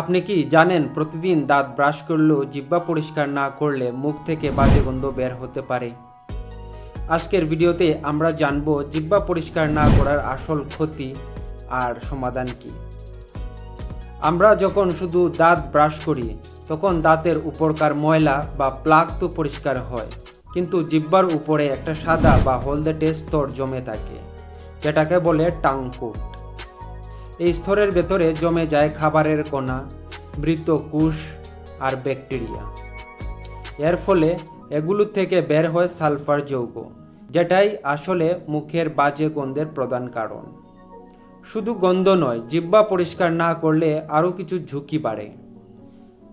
আপনি কি জানেন প্রতিদিন দাঁত ব্রাশ করলেও জিহ্বা পরিষ্কার না করলে মুখ থেকে বাজে গন্ধ বের হতে পারে? আজকের ভিডিওতে আমরা জানব জিব্বা পরিষ্কার না করার আসল ক্ষতি আর সমাধান কি। আমরা যখন শুধু দাঁত ব্রাশ করি, তখন দাঁতের উপরকার ময়লা বা প্লাক তো পরিষ্কার হয়, কিন্তু জিহ্বার উপরে একটা সাদা বা হলদেটে স্তর জমে থাকে, যেটাকে বলে টাংকুট। এই স্তরের ভেতরে জমে যায় খাবারের কণা, মৃত কুশ আর ব্যাকটেরিয়া। এর ফলে এগুলো থেকে বের হয় সালফার যৌগ, যেটাই আসলে মুখের বাজে গন্ধের প্রধান কারণ। শুধু গন্ধ নয়, জিহ্বা পরিষ্কার না করলে আরও কিছু ঝুঁকি বাড়ে।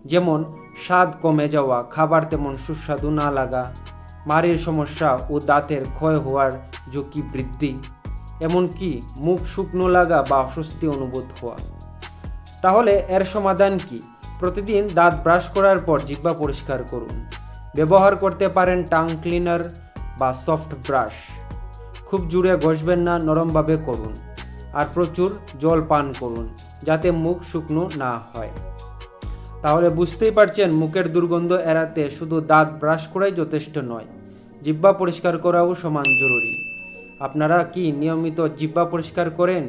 যেমন, স্বাদ কমে যাওয়া, খাবার তেমন সুস্বাদু না লাগা, মাড়ির সমস্যা ও দাঁতের ক্ষয় হওয়ার ঝুঁকি বৃদ্ধি এমনকি মুখ শুকনো লাগা বা অস্বস্তি অনুভূত হওয়া। তাহলে এর সমাধান কি? প্রতিদিন দাঁত ব্রাশ করার পর জিহ্বা পরিষ্কার করুন। ব্যবহার করতে পারেন টাং ক্লিনার বা সফট ব্রাশ। খুব জুড়ে ঘষবেন না, নরমভাবে করুন। আর প্রচুর জল পান করুন, যাতে মুখ শুকনো না হয়। তাহলে বুঝতেই পারছেন, মুখের দুর্গন্ধ এড়াতে শুধু দাঁত ব্রাশ করাই যথেষ্ট নয়, জিহ্বা পরিষ্কার করাও সমান জরুরি। আপনারা কি নিয়মিত জিব্বা পরিষ্কার করেন?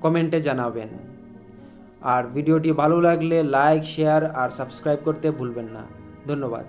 কমেন্টে জানাবেন। আর ভিডিওটি ভালো লাগলে লাইক, শেয়ার আর সাবস্ক্রাইব করতে ভুলবেন না। ধন্যবাদ।